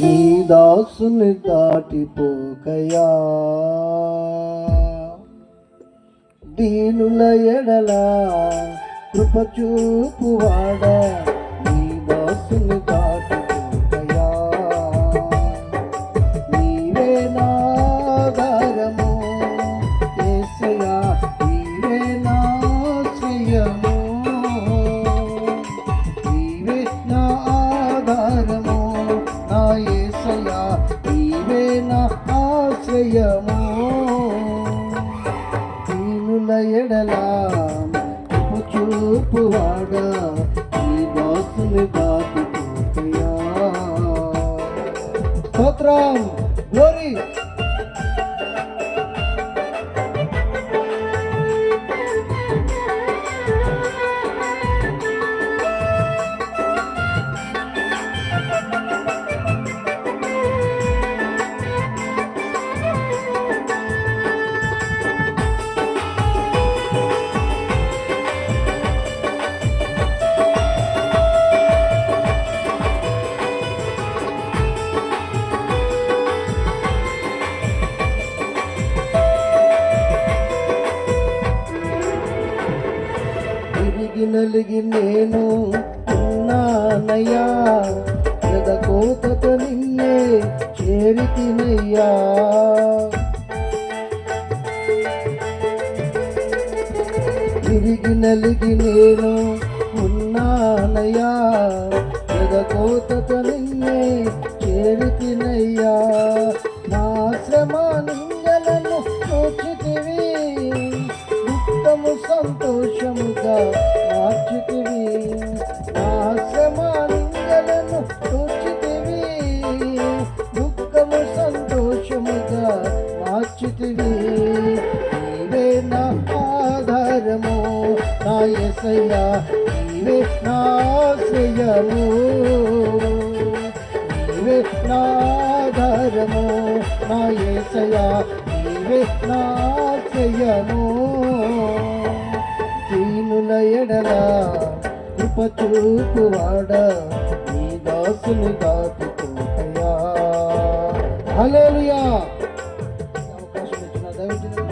నీ దాసుని దాటిపోకయా. దీనుల ఎడల కృప చూపువాడ నీ దాసుని దాటిపోకయా ఆశ్రయము దీనుల ఎడల కృప చూపువాడా ఈ దాసుని దాటిపోకయా స్తోత్రం గ్లోరీ. తిరిగి నలిగి నేను ఉన్నానయ్యా. ఎద కోతతో నిన్నే చేరితినయ్యా తిరిగి నలిగి నేను ఉన్నానయ్యా. ఎద కోతతో నిన్నే చేరితినయ్యా నా శ్రమ నిందలను చూచితివి. దుఃఖము సంతోషముగా మార్చితివి నా శ్రమ దుఃఖము సంతోషముగా మార్చితివి. నీవే నా ఆధారము నా ఎసయ్యా నీవే నా ఆశ్రయము. నీవే నా ఆధారము నా నీవే నా ఆశ్రయము. ఎడల ఎడల కృప చూపువాడ నీ దాసుని దాటుకోయా హలో అవకాశం ఇచ్చిన